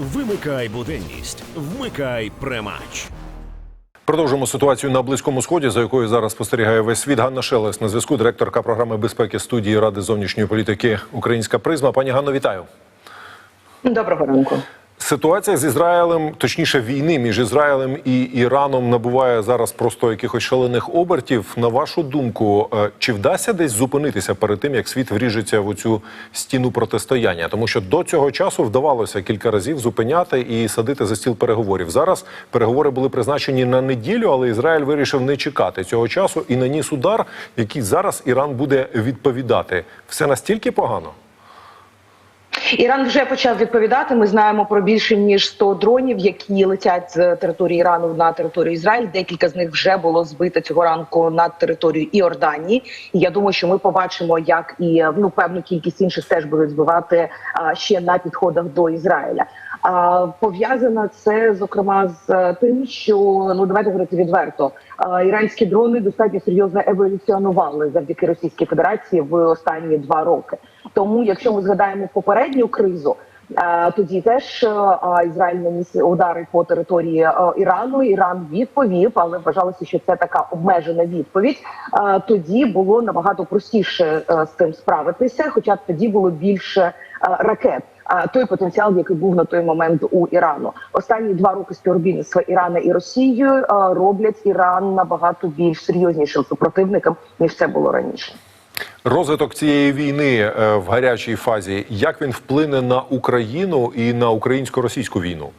Вимикай буденність, вмикай премач. Продовжуємо ситуацію на близькому сході, за якою зараз спостерігає весь світ. Ганна Шелес на зв'язку, директорка програми безпеки студії Ради зовнішньої політики Українська призма. Пані Ганно, вітаю. Доброго ранку. Ситуація з Ізраїлем, точніше, війни між Ізраїлем і Іраном набуває зараз просто якихось шалених обертів. На вашу думку, е, чи вдасться десь зупинитися перед тим, як світ вріжеться в оцю стіну протистояння? Тому що до цього часу вдавалося кілька разів зупиняти і садити за стіл переговорів. Зараз переговори були призначені на неділю, але Ізраїль вирішив не чекати цього часу і наніс удар, який зараз Іран буде відповідати. Все настільки погано. Іран вже почав відповідати. Ми знаємо про більше ніж 100 дронів, які летять з території Ірану на територію Ізраїль. Декілька з них вже було збито цього ранку на територію Іорданії. І я думаю, що ми побачимо, як і ну певну кількість інших теж будуть збивати а, ще на підходах до Ізраїля. А пов'язано це зокрема з е, тим, що ну давайте говорити відверто. Іранські дрони достатньо серйозно еволюціонували завдяки Російській Федерації в останні два роки. Тому, якщо ми згадаємо попередню кризу. Тоді теж е, Ізраїль наніс удари по території е, Ірану. Іран відповів, але вважалося, що це така обмежена відповідь. Тоді було набагато простіше з цим справитися, хоча тоді було більше ракет. Той потенціал, який був на той момент у Ірану, останні два роки співробітництва Ірана і Росією е, роблять Іран набагато більш серйознішим супротивником ніж це було раніше. Розвиток цієї війни е, в гарячій фазі, як він вплине на Україну і на українсько-російську війну?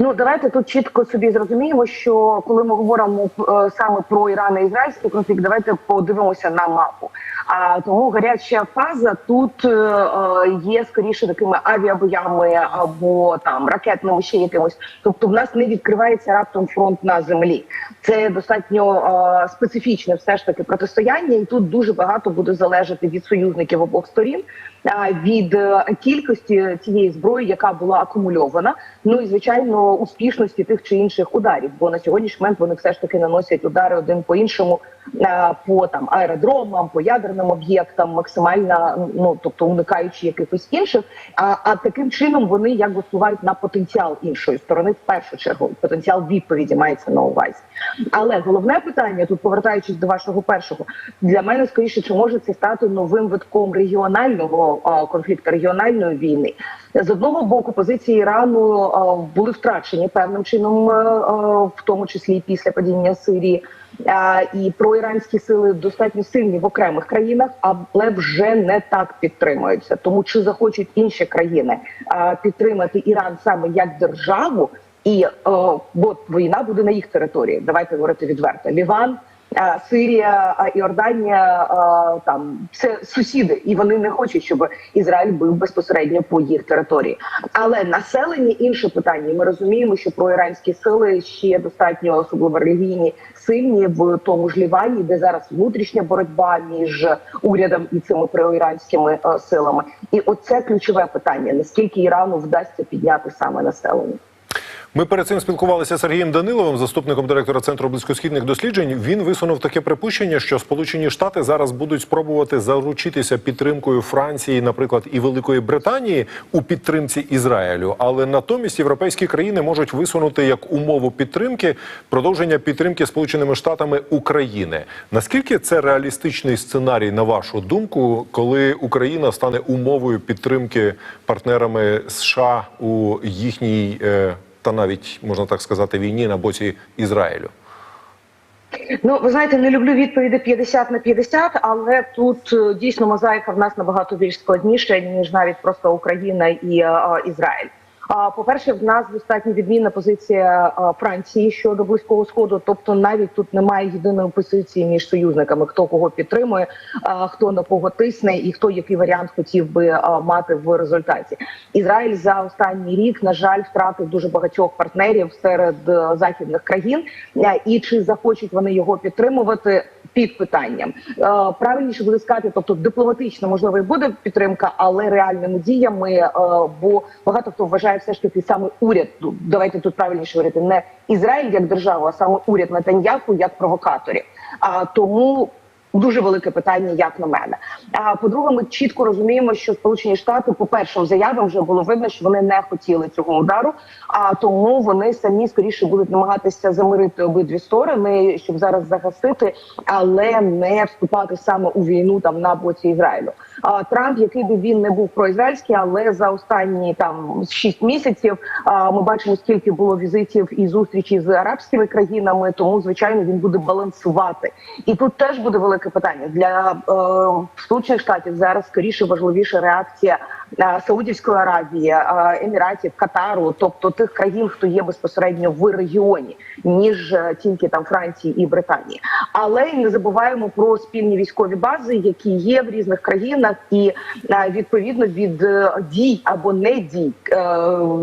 Ну давайте тут чітко собі зрозуміємо, що коли ми говоримо е, саме про Іран і ізраїльський конфлікт, давайте подивимося на мапу. А тому гаряча фаза тут е, е, є скоріше такими авіабоями або там ракетними ще якимось. Тобто, в нас не відкривається раптом фронт на землі. Це достатньо е, специфічне, все ж таки протистояння, і тут дуже багато буде залежати від союзників обох сторін, від кількості цієї зброї, яка була акумульована. Ну і звичайно успішності тих чи інших ударів. Бо на сьогоднішній момент вони все ж таки наносять удари один по іншому по там аеродромам, по ядерним об'єктам, максимально ну тобто уникаючи якихось інших. А, а таким чином вони якби впливають на потенціал іншої сторони в першу чергу. Потенціал відповіді мається на увазі. Але головне питання тут, повертаючись до вашого першого, для мене скоріше, чи може це стати новим витком регіонального а, конфлікту, регіональної війни. З одного боку, позиції Ірану а, були втрачені певним чином, а, в тому числі і після падіння Сирії. І проіранські сили достатньо сильні в окремих країнах, але вже не так підтримуються. Тому чи захочуть інші країни підтримати Іран саме як державу, і бо війна буде на їх території. Давайте говорити відверто. Ліван, Сирія, е, Іорданія е, там це сусіди, і вони не хочуть, щоб Ізраїль був безпосередньо по їх території. Але населення інше питання. Ми розуміємо, що проіранські сили ще достатньо особливо релігійні, сильні в тому ж Лівані, де зараз внутрішня боротьба між урядом і цими проіранськими е, силами. І оце ключове питання: наскільки Ірану вдасться підняти саме населення. Ми перед цим спілкувалися з Сергієм Даниловим, заступником директора центру близькосхідних досліджень. Він висунув таке припущення, що Сполучені Штати зараз будуть спробувати заручитися підтримкою Франції, наприклад, і Великої Британії у підтримці Ізраїлю. Але натомість європейські країни можуть висунути як умову підтримки продовження підтримки Сполученими Штатами України. Наскільки це реалістичний сценарій, на вашу думку, коли Україна стане умовою підтримки партнерами США у їхній е, та навіть можна так сказати війні на боці Ізраїлю? Ну, ви знаєте, не люблю відповіді 50 на 50, але тут е, дійсно мозаїка в нас набагато більш складніша ніж навіть просто Україна і а, Ізраїль. А по-перше, в нас достатньо відмінна позиція Франції щодо близького сходу. Тобто, навіть тут немає єдиної позиції між союзниками, хто кого підтримує, хто на кого тисне, і хто який варіант хотів би мати в результаті. Ізраїль за останній рік на жаль втратив дуже багатьох партнерів серед е, західних країн. Е, І чи захочуть вони його підтримувати? Під питанням Е, правильніше буде сказати, тобто дипломатично можливо і буде підтримка, але реальними діями. е, Бо багато хто вважає все ж таки саме уряд. ну, Давайте тут правильніше говорити, не Ізраїль як державу, а саме уряд Нетаньяху як провокаторів. А тому дуже велике питання, як на мене. А по-друге, ми чітко розуміємо, що Сполучені Штати по першим заявам вже було видно, що вони не хотіли цього удару. А тому вони самі скоріше будуть намагатися замирити обидві сторони, щоб зараз загасити, але не вступати саме у війну там на боці Ізраїлю. А Трамп, який би він не був проізраїльський, але за останні там шість місяців а, ми бачимо, скільки було візитів і зустрічей з арабськими країнами. Тому звичайно він буде балансувати. І тут теж буде велике питання для е, сполучених штатів. Зараз скоріше важливіша реакція е, Саудівської Аравії, е, Еміратів, Катару, тобто тих країн, хто є безпосередньо в регіоні, ніж е, тільки там Франції і Британії. Але не забуваємо про спільні військові бази, які є в різних країнах, і е, відповідно від е, дій або не дій е,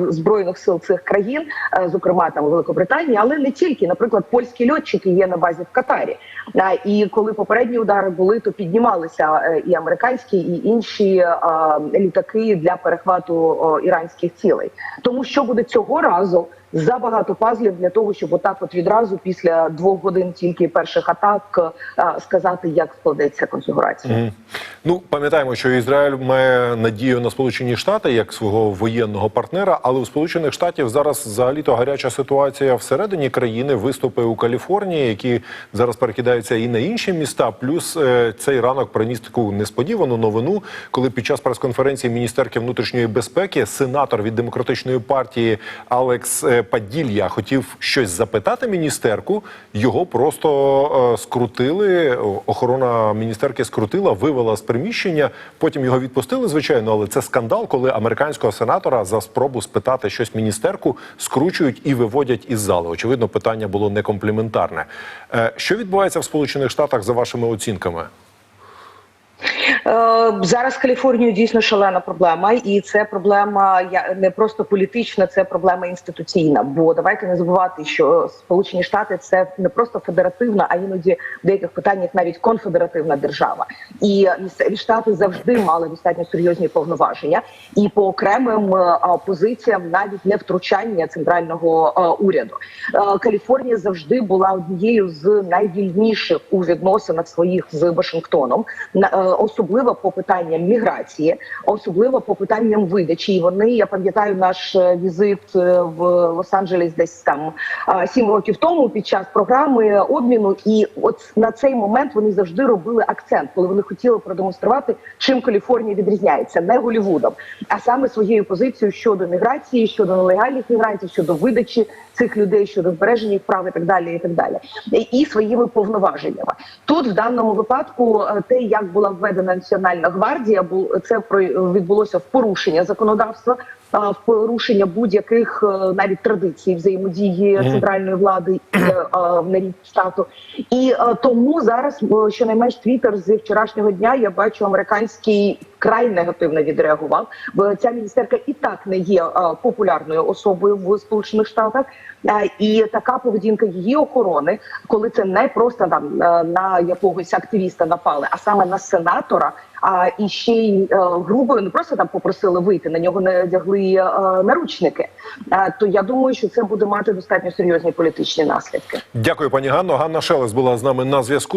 збройних сил цих країн, е, зокрема там Великобританії, але не тільки, наприклад, польські льотчики є на базі в Катарі. Е, І коли попередні удари були, то піднімалися е, і американські, і інші е, літаки для перехвату іранських цілей. Тому що буде цього разу забагато пазлів для того, щоб отак, от відразу після двох годин тільки перших атак е, сказати, як складеться конфігурація. Мгм. Ну пам'ятаємо, що Ізраїль має надію на Сполучені Штати як свого воєнного партнера, але у Сполучених Штатів зараз взагалі то гаряча ситуація всередині країни. Виступи у Каліфорнії, які зараз перекидаються і на інші міста. Плюс е, цей ранок приніс таку несподівану новину, коли під час прес-конференції міністерки внутрішньої безпеки сенатор від демократичної партії Алекс е, Паділья хотів щось запитати міністерку. Його просто е, скрутили. Охорона міністерки скрутила, вивела з приміщення. Потім його відпустили, звичайно, але це скандал, коли американського сенатора за спробу спитати щось міністерку скручують і виводять із зали. Очевидно, питання було некомпліментарне. Е, Що відбувається в Сполучених Штатах за вашими оцінками? Е, Зараз з Каліфорнією дійсно шалена проблема, і це проблема не просто політична, це проблема інституційна. Бо давайте не забувати, що Сполучені Штати це не просто федеративна, а іноді в деяких питаннях навіть конфедеративна держава. І місцеві штати завжди мали достатньо серйозні повноваження, і по окремим е, позиціям навіть не втручання центрального е, уряду. Каліфорнія завжди була однією з найвільніших у відносинах своїх з Вашингтоном, е, особливо по питанням міграції, особливо по питанням видачі. І вони, я пам'ятаю, наш е, візит е, в Лос-Анджелес десь там сім років тому під час програми обміну. І от на цей момент вони завжди робили акцент, коли вони хотіли продемонструвати, чим Каліфорнія відрізняється, не Голівудом, а саме своєю позицією щодо міграції, щодо нелегальних мігрантів, щодо видачі цих людей, щодо збереження їх прав і так далі, і так далі, і своїми повноваженнями. Тут в даному випадку е, те, як була введена національна гвардія, бу- це відбулося в порушення законодавства. В порушення будь-яких е, навіть традицій взаємодії центральної влади і е, на рівні штату, і е, тому зараз щонайменш твіттер з вчорашнього дня я бачу американський край негативно відреагував. Бо ця міністерка і так не є популярною особою в Сполучених Штатах. І така поведінка її охорони, коли це не просто там на якогось активіста напали, а саме на сенатора. А і ще й грубою грубо не просто там попросили вийти, на нього не одягли е, наручники. Е, то я думаю, що це буде мати достатньо серйозні політичні наслідки. Дякую, пані Ганно. Ганна Шелес була з нами на зв'язку.